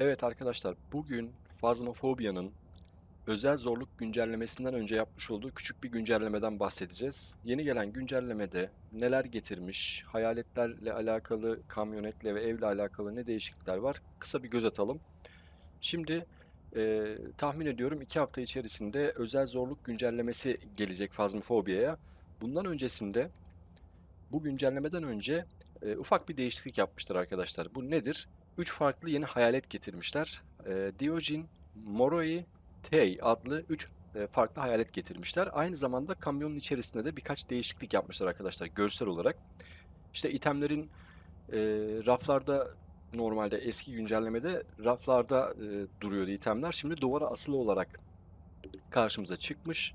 Evet arkadaşlar, bugün Phasmophobia'nın özel zorluk güncellemesinden önce yapmış olduğu küçük bir güncellemeden bahsedeceğiz. Yeni gelen güncellemede neler getirmiş, hayaletlerle alakalı, kamyonetle ve evle alakalı ne değişiklikler var kısa bir göz atalım. Şimdi e, tahmin ediyorum 2 hafta içerisinde özel zorluk güncellemesi gelecek Phasmophobia'ya. Bundan öncesinde, bu güncellemeden önce e, ufak bir değişiklik yapmışlar arkadaşlar. Bu nedir? 3 farklı yeni hayalet getirmişler. E, Diogin, Moroi, Tei adlı 3 farklı hayalet getirmişler. Aynı zamanda kamyonun içerisinde de birkaç değişiklik yapmışlar arkadaşlar görsel olarak. İşte itemlerin e, raflarda normalde eski güncellemede raflarda e, duruyordu itemler. Şimdi duvara asılı olarak karşımıza çıkmış.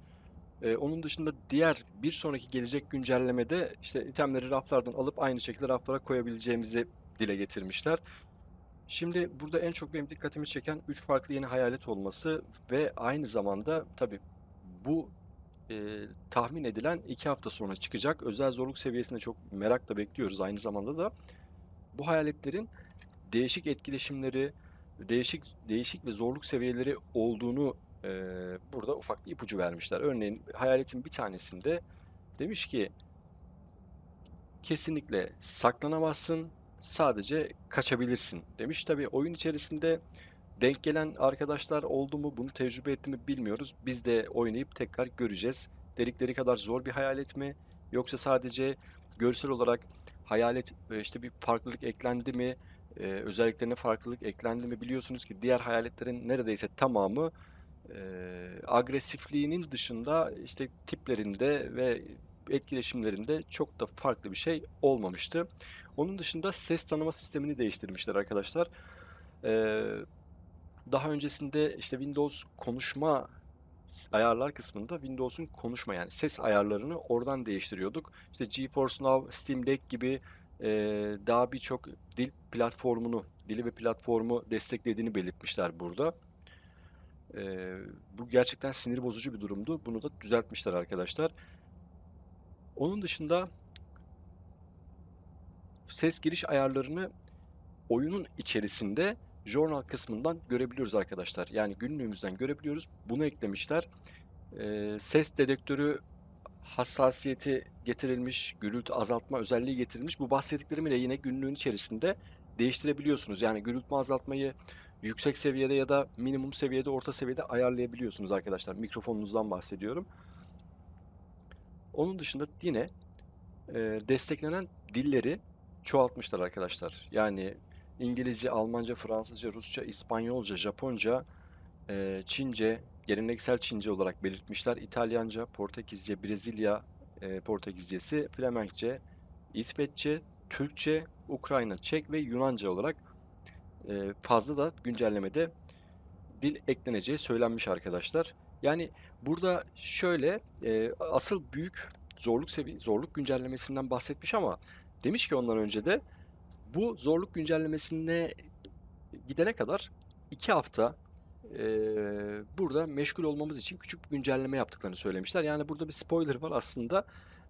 E, onun dışında diğer bir sonraki gelecek güncellemede işte itemleri raflardan alıp aynı şekilde raflara koyabileceğimizi dile getirmişler. Şimdi burada en çok benim dikkatimi çeken 3 farklı yeni hayalet olması ve aynı zamanda tabii bu e, tahmin edilen 2 hafta sonra çıkacak özel zorluk seviyesinde çok merakla bekliyoruz. Aynı zamanda da bu hayaletlerin değişik etkileşimleri, değişik değişik ve zorluk seviyeleri olduğunu e, burada ufak bir ipucu vermişler. Örneğin hayaletin bir tanesinde demiş ki kesinlikle saklanamazsın, sadece kaçabilirsin demiş. Tabii oyun içerisinde denk gelen arkadaşlar oldu mu bunu tecrübe etti mi bilmiyoruz. Biz de oynayıp tekrar göreceğiz. Dedikleri kadar zor bir hayalet mi yoksa sadece görsel olarak hayalet e, işte bir farklılık eklendi mi e, özelliklerine farklılık eklendi mi biliyorsunuz ki diğer hayaletlerin neredeyse tamamı e, agresifliğinin dışında işte tiplerinde ve etkileşimlerinde çok da farklı bir şey olmamıştı. Onun dışında ses tanıma sistemini değiştirmişler arkadaşlar. Ee, daha öncesinde işte Windows konuşma ayarlar kısmında Windows'un konuşma yani ses ayarlarını oradan değiştiriyorduk. İşte GeForce Now, Steam Deck gibi e, daha birçok dil platformunu, dili ve platformu desteklediğini belirtmişler burada. E, bu gerçekten sinir bozucu bir durumdu. Bunu da düzeltmişler arkadaşlar. Onun dışında ses giriş ayarlarını oyunun içerisinde journal kısmından görebiliyoruz arkadaşlar. Yani günlüğümüzden görebiliyoruz. Bunu eklemişler. Ee, ses dedektörü hassasiyeti getirilmiş, gürültü azaltma özelliği getirilmiş. Bu bahsettiklerimi de yine günlüğün içerisinde değiştirebiliyorsunuz. Yani gürültü azaltmayı yüksek seviyede ya da minimum seviyede, orta seviyede ayarlayabiliyorsunuz arkadaşlar. Mikrofonunuzdan bahsediyorum. Onun dışında yine e, desteklenen dilleri çoğaltmışlar arkadaşlar. Yani İngilizce, Almanca, Fransızca, Rusça, İspanyolca, Japonca, e, Çince, geleneksel Çince olarak belirtmişler. İtalyanca, Portekizce, Brezilya e, Portekizcesi, Flemenkçe, İsveççe, Türkçe, Ukrayna, Çek ve Yunanca olarak e, fazla da güncellemede dil ekleneceği söylenmiş arkadaşlar. Yani burada şöyle e, asıl büyük zorluk sevi zorluk güncellemesinden bahsetmiş ama demiş ki ondan önce de bu zorluk güncellemesine gidene kadar iki hafta e, burada meşgul olmamız için küçük bir güncelleme yaptıklarını söylemişler. Yani burada bir spoiler var aslında.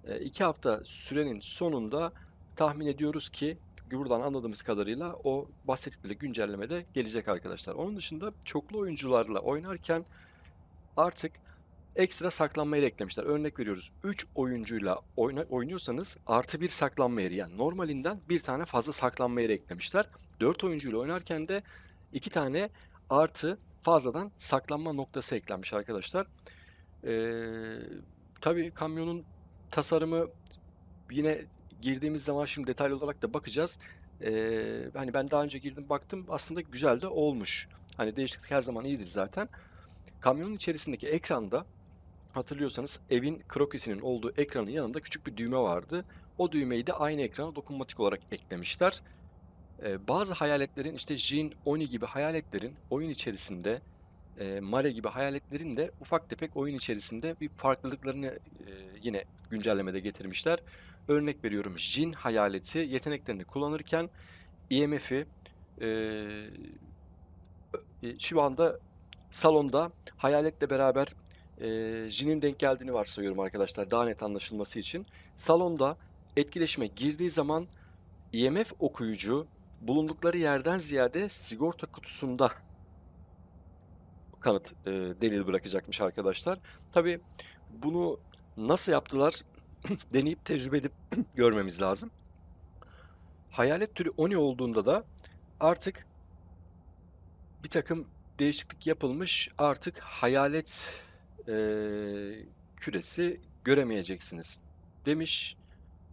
E, iki hafta sürenin sonunda tahmin ediyoruz ki buradan anladığımız kadarıyla o bahsettikleri güncelleme de gelecek arkadaşlar. Onun dışında çoklu oyuncularla oynarken artık ekstra saklanma yeri eklemişler. Örnek veriyoruz. 3 oyuncuyla oyna, oynuyorsanız artı bir saklanma yeri yani normalinden bir tane fazla saklanma yeri eklemişler. 4 oyuncuyla oynarken de 2 tane artı fazladan saklanma noktası eklenmiş arkadaşlar. Ee, tabii kamyonun tasarımı yine girdiğimiz zaman şimdi detaylı olarak da bakacağız. Ee, hani ben daha önce girdim baktım aslında güzel de olmuş. Hani değişiklik her zaman iyidir zaten. Kamyonun içerisindeki ekranda hatırlıyorsanız evin krokisinin olduğu ekranın yanında küçük bir düğme vardı. O düğmeyi de aynı ekrana dokunmatik olarak eklemişler. Ee, bazı hayaletlerin işte Jin, Oni gibi hayaletlerin oyun içerisinde e, Mare gibi hayaletlerin de ufak tefek oyun içerisinde bir farklılıklarını e, yine güncellemede getirmişler. Örnek veriyorum Jin hayaleti yeteneklerini kullanırken IMF'i e, e, şu anda salonda hayaletle beraber e, Jin'in denk geldiğini varsayıyorum arkadaşlar daha net anlaşılması için. Salonda etkileşime girdiği zaman IMF okuyucu bulundukları yerden ziyade sigorta kutusunda kanıt e, delil bırakacakmış arkadaşlar. Tabii bunu nasıl yaptılar deneyip tecrübe edip görmemiz lazım. Hayalet türü Oni olduğunda da artık bir takım değişiklik yapılmış. Artık hayalet e, küresi göremeyeceksiniz demiş.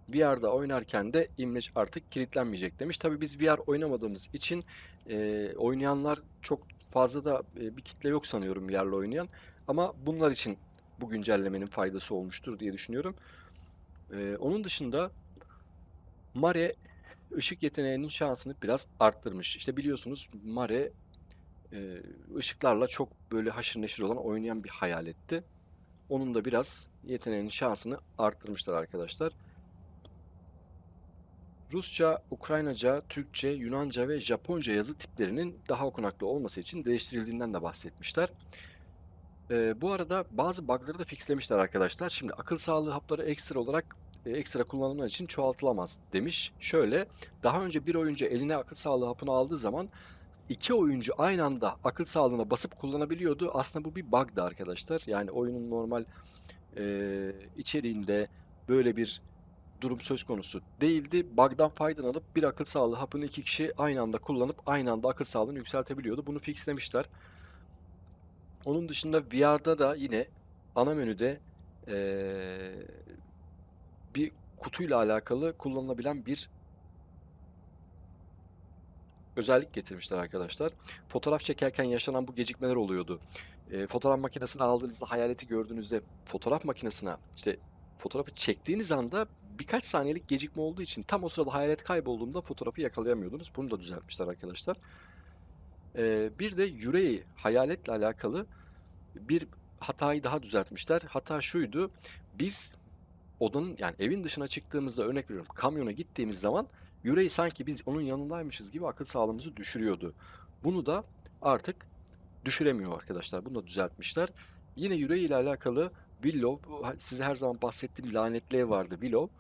VR'da oynarken de imleç artık kilitlenmeyecek demiş. Tabii biz VR oynamadığımız için e, oynayanlar çok fazla da e, bir kitle yok sanıyorum VR'la oynayan. Ama bunlar için bu güncellemenin faydası olmuştur diye düşünüyorum. E, onun dışında Mare ışık yeteneğinin şansını biraz arttırmış. İşte biliyorsunuz Mare e, ışıklarla çok böyle haşır neşir olan oynayan bir hayaletti. Onun da biraz yeteneğinin şansını arttırmışlar arkadaşlar. Rusça, Ukraynaca, Türkçe, Yunanca ve Japonca yazı tiplerinin daha okunaklı olması için değiştirildiğinden de bahsetmişler. Ee, bu arada bazı bug'ları da fixlemişler arkadaşlar. Şimdi akıl sağlığı hapları ekstra olarak e, ekstra kullanımlar için çoğaltılamaz demiş. Şöyle, daha önce bir oyuncu eline akıl sağlığı hapını aldığı zaman iki oyuncu aynı anda akıl sağlığına basıp kullanabiliyordu. Aslında bu bir bug'dı arkadaşlar. Yani oyunun normal e, içeriğinde böyle bir durum söz konusu değildi. Bug'dan faydalanıp bir akıl sağlığı hapını iki kişi aynı anda kullanıp aynı anda akıl sağlığını yükseltebiliyordu. Bunu fixlemişler. Onun dışında VR'da da yine ana menüde eee, bir kutuyla alakalı kullanılabilen bir özellik getirmişler arkadaşlar. Fotoğraf çekerken yaşanan bu gecikmeler oluyordu. Eee, fotoğraf makinesini aldığınızda hayaleti gördüğünüzde fotoğraf makinesine işte fotoğrafı çektiğiniz anda birkaç saniyelik gecikme olduğu için tam o sırada hayalet kaybolduğunda fotoğrafı yakalayamıyordunuz. Bunu da düzeltmişler arkadaşlar. Ee, bir de yüreği hayaletle alakalı bir hatayı daha düzeltmişler. Hata şuydu. Biz odanın yani evin dışına çıktığımızda örnek veriyorum kamyona gittiğimiz zaman yüreği sanki biz onun yanındaymışız gibi akıl sağlığımızı düşürüyordu. Bunu da artık düşüremiyor arkadaşlar. Bunu da düzeltmişler. Yine yüreği ile alakalı Willow, size her zaman bahsettiğim lanetli vardı Willow.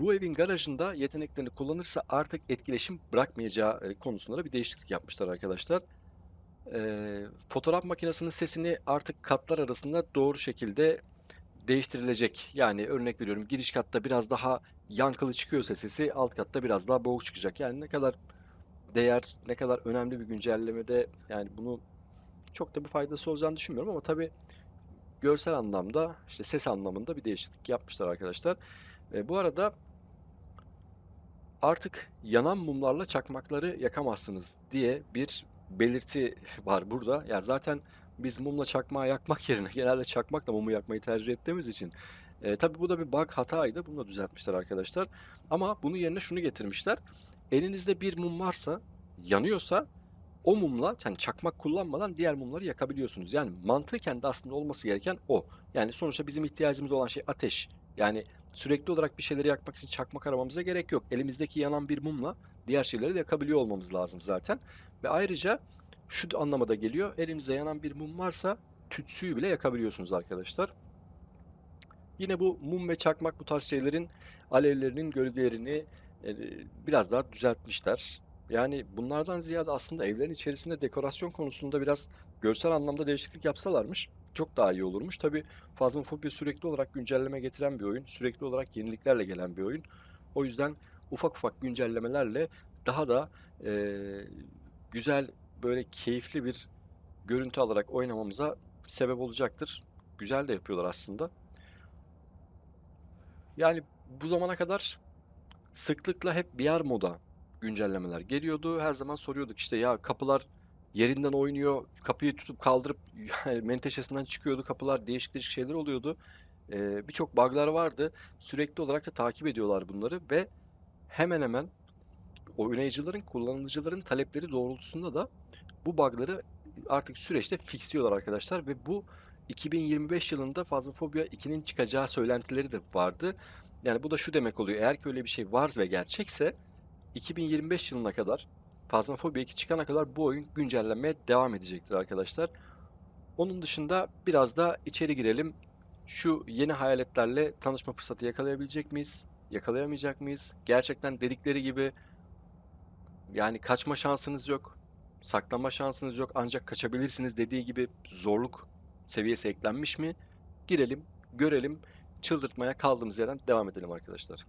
Bu evin garajında yeteneklerini kullanırsa artık etkileşim bırakmayacağı e, konusunda da bir değişiklik yapmışlar arkadaşlar. Ee, fotoğraf makinesinin sesini artık katlar arasında doğru şekilde değiştirilecek. Yani örnek veriyorum giriş katta biraz daha yankılı çıkıyorsa sesi alt katta biraz daha boğuk çıkacak. Yani ne kadar değer, ne kadar önemli bir güncellemede yani bunu çok da bir faydası olacağını düşünmüyorum ama tabii görsel anlamda işte ses anlamında bir değişiklik yapmışlar arkadaşlar. E, bu arada artık yanan mumlarla çakmakları yakamazsınız diye bir belirti var burada. Yani zaten biz mumla çakmağı yakmak yerine genelde çakmakla mumu yakmayı tercih ettiğimiz için e, tabii bu da bir bug hataydı. Bunu da düzeltmişler arkadaşlar. Ama bunun yerine şunu getirmişler. Elinizde bir mum varsa, yanıyorsa o mumla yani çakmak kullanmadan diğer mumları yakabiliyorsunuz. Yani mantıken de aslında olması gereken o. Yani sonuçta bizim ihtiyacımız olan şey ateş. Yani sürekli olarak bir şeyleri yakmak için çakmak aramamıza gerek yok. Elimizdeki yanan bir mumla diğer şeyleri de yakabiliyor olmamız lazım zaten. Ve ayrıca şu anlamada geliyor. Elinizde yanan bir mum varsa tütsüyü bile yakabiliyorsunuz arkadaşlar. Yine bu mum ve çakmak bu tarz şeylerin alevlerinin gölgelerini e, biraz daha düzeltmişler. Yani bunlardan ziyade aslında evlerin içerisinde dekorasyon konusunda biraz görsel anlamda değişiklik yapsalarmış çok daha iyi olurmuş. Tabi Phasmophobia sürekli olarak güncelleme getiren bir oyun. Sürekli olarak yeniliklerle gelen bir oyun. O yüzden ufak ufak güncellemelerle daha da e, güzel böyle keyifli bir görüntü alarak oynamamıza sebep olacaktır. Güzel de yapıyorlar aslında. Yani bu zamana kadar sıklıkla hep VR moda güncellemeler geliyordu. Her zaman soruyorduk işte ya kapılar yerinden oynuyor. Kapıyı tutup kaldırıp yani menteşesinden çıkıyordu kapılar. Değişik değişik şeyler oluyordu. Ee, Birçok bug'lar vardı. Sürekli olarak da takip ediyorlar bunları ve hemen hemen oynayıcıların, kullanıcıların talepleri doğrultusunda da bu bug'ları artık süreçte fixliyorlar arkadaşlar ve bu 2025 yılında Phasmophobia 2'nin çıkacağı söylentileri de vardı. Yani bu da şu demek oluyor. Eğer ki öyle bir şey var ve gerçekse 2025 yılına kadar Phasmophobia 2 çıkana kadar bu oyun güncellenmeye devam edecektir arkadaşlar. Onun dışında biraz da içeri girelim. Şu yeni hayaletlerle tanışma fırsatı yakalayabilecek miyiz? Yakalayamayacak mıyız? Gerçekten dedikleri gibi Yani kaçma şansınız yok. Saklanma şansınız yok. Ancak kaçabilirsiniz dediği gibi zorluk seviyesi eklenmiş mi? Girelim, görelim. Çıldırtmaya kaldığımız yerden devam edelim arkadaşlar.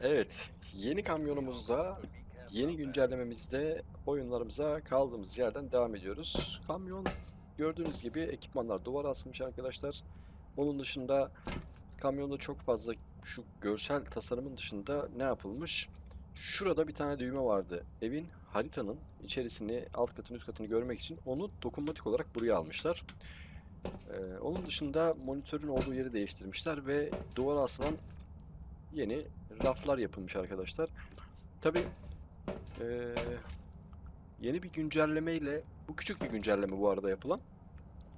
Evet, yeni kamyonumuzda, yeni güncellememizde oyunlarımıza kaldığımız yerden devam ediyoruz. Kamyon gördüğünüz gibi ekipmanlar duvara asılmış arkadaşlar. Onun dışında kamyonda çok fazla şu görsel tasarımın dışında ne yapılmış? Şurada bir tane düğme vardı. Evin haritanın içerisini, alt katını, üst katını görmek için onu dokunmatik olarak buraya almışlar. Ee, onun dışında monitörün olduğu yeri değiştirmişler ve duvara asılan yeni raflar yapılmış arkadaşlar. Tabi yeni bir güncelleme ile bu küçük bir güncelleme bu arada yapılan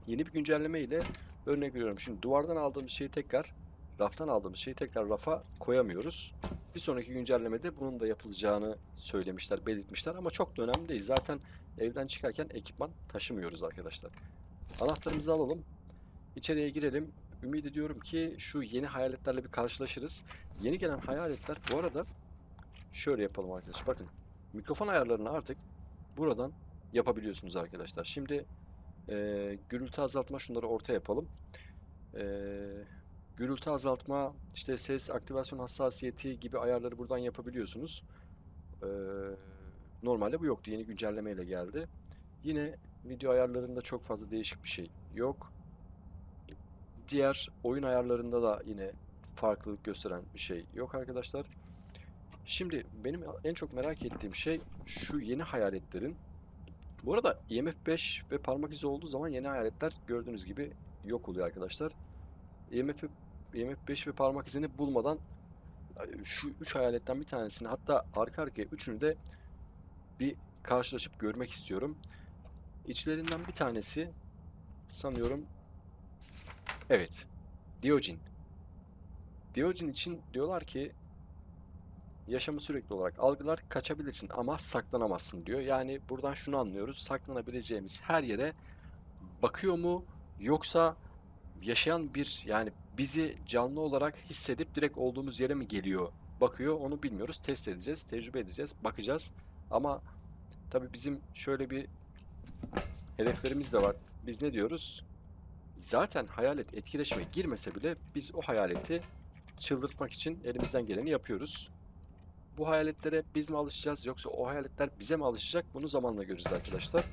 yeni bir güncelleme ile örnek veriyorum şimdi duvardan aldığımız şeyi tekrar raftan aldığımız şeyi tekrar rafa koyamıyoruz. Bir sonraki güncellemede bunun da yapılacağını söylemişler, belirtmişler ama çok da önemli değil. Zaten evden çıkarken ekipman taşımıyoruz arkadaşlar. Anahtarımızı alalım. İçeriye girelim. Ümit ediyorum ki şu yeni hayaletlerle bir karşılaşırız. Yeni gelen hayaletler bu arada şöyle yapalım arkadaşlar. Bakın mikrofon ayarlarını artık buradan yapabiliyorsunuz arkadaşlar. Şimdi e, gürültü azaltma şunları orta yapalım. E, gürültü azaltma, işte ses aktivasyon hassasiyeti gibi ayarları buradan yapabiliyorsunuz. E, normalde bu yoktu. Yeni güncellemeyle geldi. Yine video ayarlarında çok fazla değişik bir şey yok. Diğer oyun ayarlarında da yine farklılık gösteren bir şey yok arkadaşlar. Şimdi benim en çok merak ettiğim şey şu yeni hayaletlerin. Bu arada IMF 5 ve parmak izi olduğu zaman yeni hayaletler gördüğünüz gibi yok oluyor arkadaşlar. IMF, IMF 5 ve parmak izini bulmadan şu 3 hayaletten bir tanesini hatta arka arkaya üçünü de bir karşılaşıp görmek istiyorum. İçlerinden bir tanesi sanıyorum evet Diyojen. Diyojen için diyorlar ki yaşamı sürekli olarak algılar kaçabilirsin ama saklanamazsın diyor. Yani buradan şunu anlıyoruz. Saklanabileceğimiz her yere bakıyor mu yoksa yaşayan bir yani bizi canlı olarak hissedip direkt olduğumuz yere mi geliyor bakıyor onu bilmiyoruz. Test edeceğiz, tecrübe edeceğiz, bakacağız. Ama tabii bizim şöyle bir hedeflerimiz de var. Biz ne diyoruz? Zaten hayalet etkileşime girmese bile biz o hayaleti çıldırtmak için elimizden geleni yapıyoruz. Bu hayaletlere biz mi alışacağız yoksa o hayaletler bize mi alışacak? Bunu zamanla göreceğiz arkadaşlar.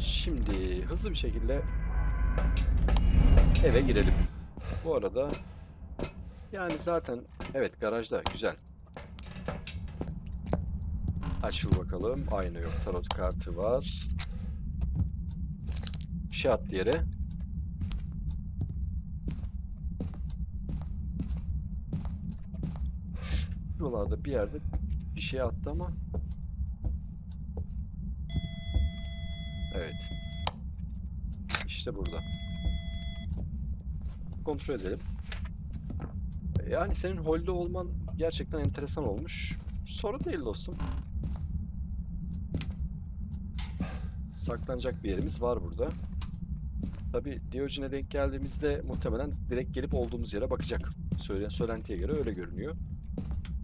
Şimdi hızlı bir şekilde eve girelim. Bu arada yani zaten evet garajda güzel. Açıl bakalım. Aynı yok. Tarot kartı var. Bir şey attı yere. Şuralarda bir yerde bir şey attı ama. Evet. İşte burada. Kontrol edelim. Yani senin holde olman gerçekten enteresan olmuş. Sorun değil dostum. Saklanacak bir yerimiz var burada. Tabi Diogen'e denk geldiğimizde muhtemelen direkt gelip olduğumuz yere bakacak. Söylen söylentiye göre öyle görünüyor.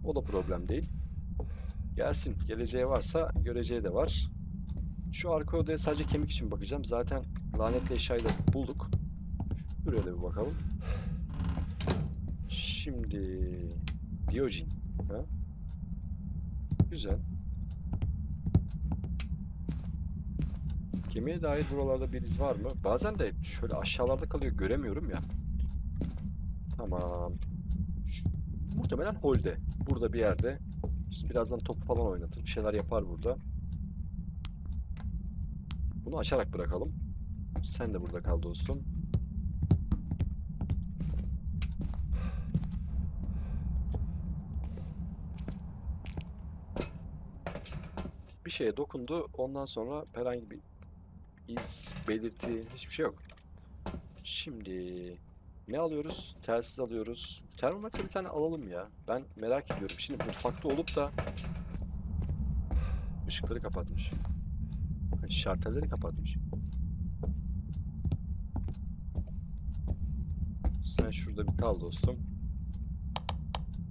O da problem değil. Gelsin. Geleceği varsa göreceği de var. Şu arka odaya sadece kemik için bakacağım. Zaten lanetli eşyayı da bulduk. Buraya da bir bakalım. Şimdi Diyojen. Ha? Güzel. Kemiğe dair buralarda bir iz var mı? Bazen de şöyle aşağılarda kalıyor göremiyorum ya. Tamam. Şu, muhtemelen holde. Burada bir yerde. Şimdi birazdan topu falan oynatır. Bir şeyler yapar burada. Bunu açarak bırakalım. Sen de burada kal dostum. Bir şeye dokundu. Ondan sonra herhangi bir iz, belirti, hiçbir şey yok. Şimdi ne alıyoruz? Telsiz alıyoruz. Termometre bir tane alalım ya. Ben merak ediyorum. Şimdi mutfakta olup da ışıkları kapatmış. Şartelleri kapatmış. Sen şurada bir kal dostum.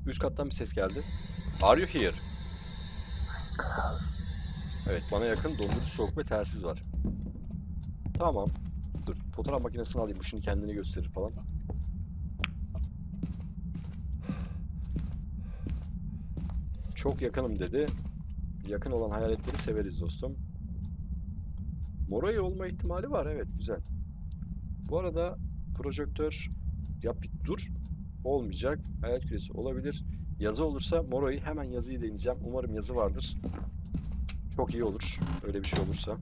Üst kattan bir ses geldi. Are you here? Evet bana yakın dondurucu soğuk ve telsiz var. Tamam. Dur fotoğraf makinesini alayım. Bu şimdi kendini gösterir falan. Çok yakınım dedi. Yakın olan hayaletleri severiz dostum. Moray olma ihtimali var evet güzel. Bu arada projektör yap dur olmayacak. Hayal küresi olabilir. Yazı olursa Moray'ı hemen yazıyı deneyeceğim. Umarım yazı vardır. Çok iyi olur. Öyle bir şey olursa.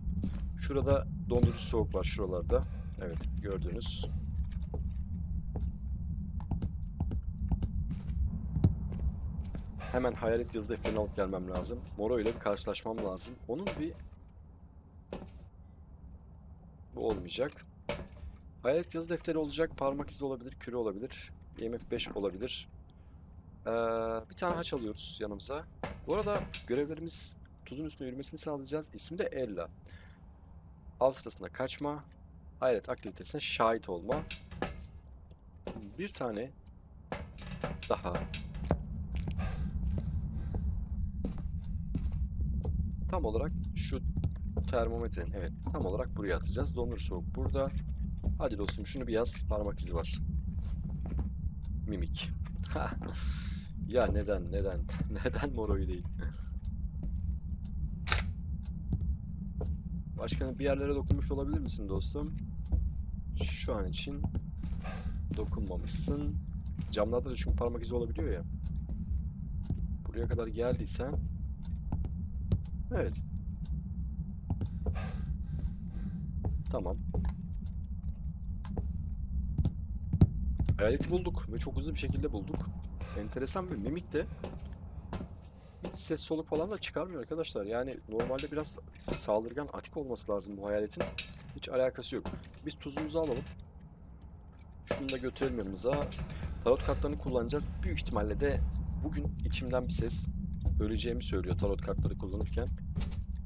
Şurada dondurucu soğuk var şuralarda. Evet gördünüz. Hemen hayalet yazı defterini alıp gelmem lazım. Moro ile bir karşılaşmam lazım. Onun bir... Bu olmayacak. Hayalet yazı defteri olacak. Parmak izi olabilir. Küre olabilir. IMF 5 olabilir. Ee, bir tane haç alıyoruz yanımıza. Bu arada görevlerimiz tuzun üstüne yürümesini sağlayacağız. İsmi de Ella. Av sırasında kaçma. Hayalet aktivitesine şahit olma. Bir tane daha Tam olarak şu termometrenin evet tam olarak buraya atacağız. Dondur soğuk burada. Hadi dostum şunu bir yaz. Parmak izi var. Mimik. ya neden neden neden moroyu değil? Başkanım bir yerlere dokunmuş olabilir misin dostum? Şu an için dokunmamışsın. Camlarda da çünkü parmak izi olabiliyor ya. Buraya kadar geldiysen Evet. Tamam. Hayaleti bulduk ve çok hızlı bir şekilde bulduk. Enteresan bir mimik de hiç ses soluk falan da çıkarmıyor arkadaşlar. Yani normalde biraz saldırgan atik olması lazım bu hayaletin. Hiç alakası yok. Biz tuzumuzu alalım. Şunu da götürelim yanımıza. Tarot kartlarını kullanacağız. Büyük ihtimalle de bugün içimden bir ses öleceğimi söylüyor tarot kartları kullanırken.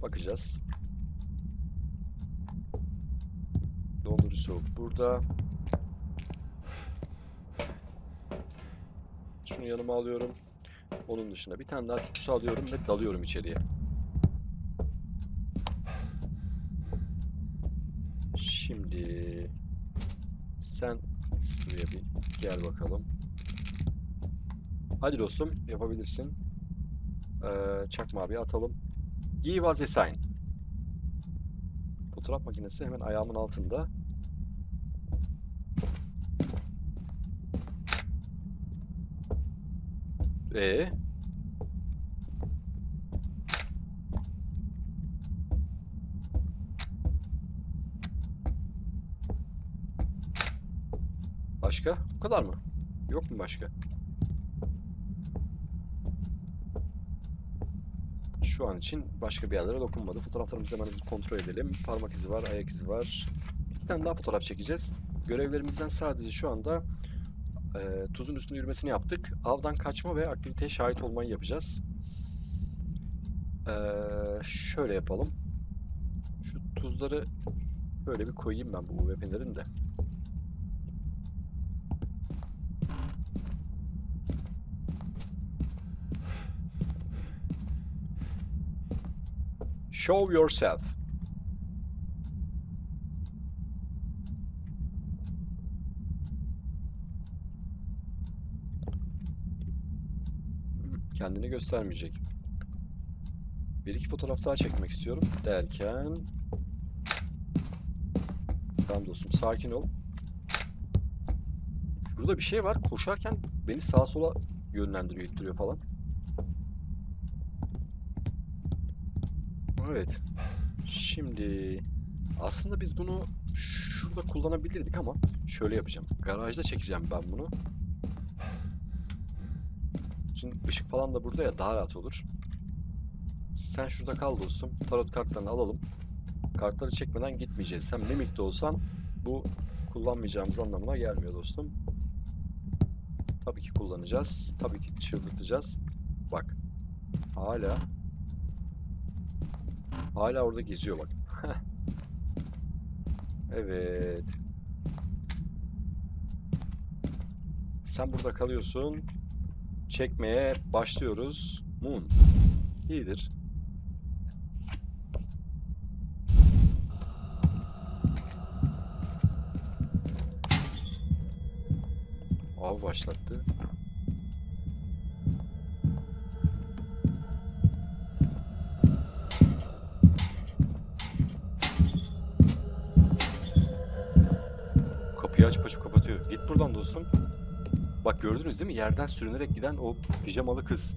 Bakacağız. Dondurucu soğuk burada. Şunu yanıma alıyorum. Onun dışında bir tane daha tütsü alıyorum ve dalıyorum içeriye. Şimdi sen şuraya bir gel bakalım. Hadi dostum yapabilirsin. Ee, çakma abi atalım. Give us a sign. Fotoğraf makinesi hemen ayağımın altında. Ee? Başka? Bu kadar mı? Yok mu başka? Şu an için başka bir yerlere dokunmadı. Fotoğraflarımızı hemen hızlı kontrol edelim. Parmak izi var, ayak izi var. İki tane daha fotoğraf çekeceğiz. Görevlerimizden sadece şu anda e, tuzun üstünde yürümesini yaptık. Avdan kaçma ve aktiviteye şahit olmayı yapacağız. E, şöyle yapalım. Şu tuzları böyle bir koyayım ben bu UVP'lerin de. Show yourself. Kendini göstermeyecek. Bir iki fotoğraf daha çekmek istiyorum derken... Tamam dostum sakin ol. Şurada bir şey var. Koşarken beni sağa sola yönlendiriyor, ittiriyor falan. Evet. Şimdi aslında biz bunu şurada kullanabilirdik ama şöyle yapacağım. Garajda çekeceğim ben bunu. Şimdi ışık falan da burada ya daha rahat olur. Sen şurada kal dostum. Tarot kartlarını alalım. Kartları çekmeden gitmeyeceğiz. Sen mimikte olsan bu kullanmayacağımız anlamına gelmiyor dostum. Tabii ki kullanacağız. Tabii ki çıldırtacağız. Bak. Hala Hala orada geziyor bak. evet. Sen burada kalıyorsun. Çekmeye başlıyoruz. Moon. İyidir. Av başlattı. Kapıyı açıp açıp kapatıyor. Git buradan dostum. Bak gördünüz değil mi? Yerden sürünerek giden o pijamalı kız.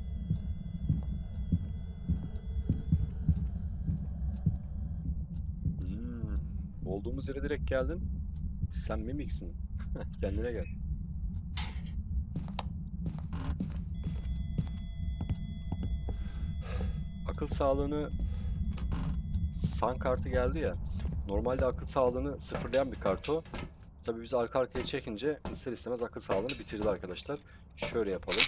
Hmm, Olduğumuz yere direkt geldin. Sen mimiksin. Kendine gel. Akıl sağlığını san kartı geldi ya. Normalde akıl sağlığını sıfırlayan bir kart o. Tabii biz arka arkaya çekince ister istemez akıl sağlığını bitirdi arkadaşlar. Şöyle yapalım.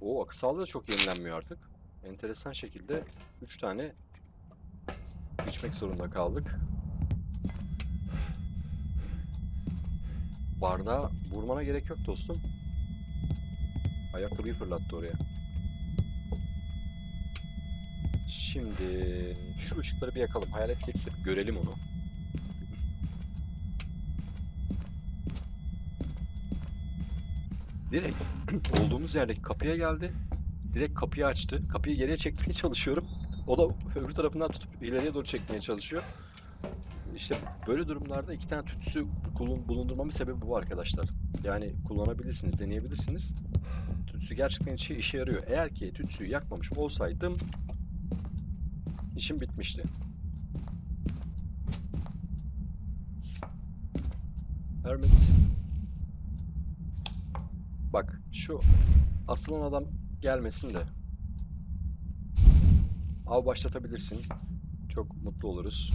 O akıl sağlığı da çok yenilenmiyor artık. Enteresan şekilde 3 tane içmek zorunda kaldık. Bardağı vurmana gerek yok dostum. Ayakkabıyı fırlattı oraya. Şimdi şu ışıkları bir yakalım. Hayalet keçisi görelim onu. Direkt olduğumuz yerdeki kapıya geldi. Direkt kapıyı açtı. Kapıyı geriye çekmeye çalışıyorum. O da öbür tarafından tutup ileriye doğru çekmeye çalışıyor. İşte böyle durumlarda iki tane tütsü bulundurmamın sebebi bu arkadaşlar. Yani kullanabilirsiniz, deneyebilirsiniz. Tütsü gerçekten işe, işe yarıyor. Eğer ki tütsüyü yakmamış olsaydım işim bitmişti. Hermit. Bak şu asılan adam gelmesin de av başlatabilirsin. Çok mutlu oluruz.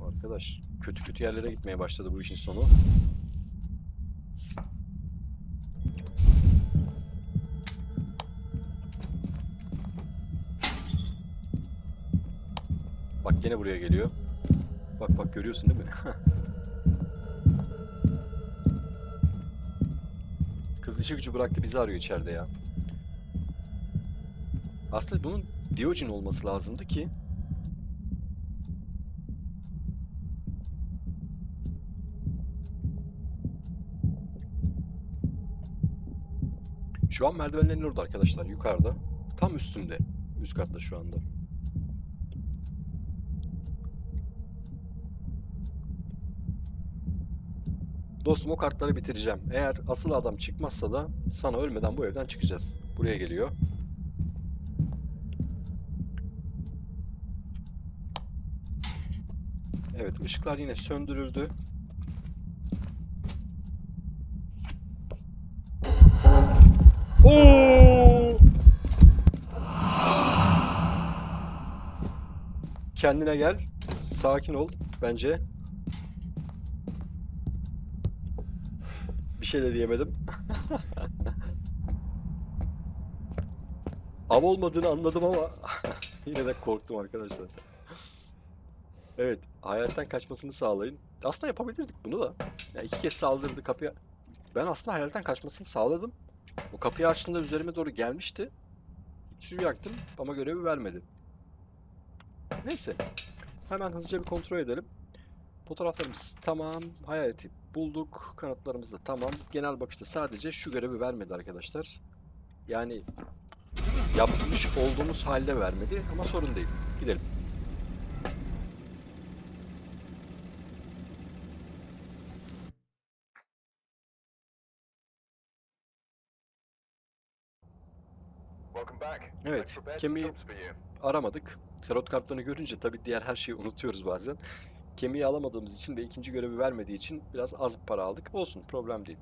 Arkadaş kötü kötü yerlere gitmeye başladı bu işin sonu. Bak gene buraya geliyor. Bak bak görüyorsun değil mi? İşi gücü bıraktı bizi arıyor içeride ya. Aslında bunun Diyojen olması lazımdı ki Şu an merdivenlerin orada arkadaşlar yukarıda. Tam üstümde. Üst katta şu anda. Dostum o kartları bitireceğim. Eğer asıl adam çıkmazsa da sana ölmeden bu evden çıkacağız. Buraya geliyor. Evet ışıklar yine söndürüldü. Oo! Kendine gel. Sakin ol bence. Şey de diyemedim. Av olmadığını anladım ama yine de korktum arkadaşlar. Evet, hayaletten kaçmasını sağlayın. Aslında yapabilirdik bunu da. Ya iki kez saldırdı kapıya. Ben aslında hayaletten kaçmasını sağladım. O kapıyı açtığında üzerime doğru gelmişti. Suyu yaktım ama görevi vermedi. Neyse. Hemen hızlıca bir kontrol edelim. Fotoğraflarımız tamam. Hayaleti bulduk. Kanıtlarımız da tamam. Genel bakışta sadece şu görevi vermedi arkadaşlar. Yani yapmış olduğumuz halde vermedi ama sorun değil. Gidelim. Evet, kemiği aramadık. Tarot kartlarını görünce tabii diğer her şeyi unutuyoruz bazen. Kemiği alamadığımız için ve ikinci görevi vermediği için biraz az para aldık. Olsun, problem değil.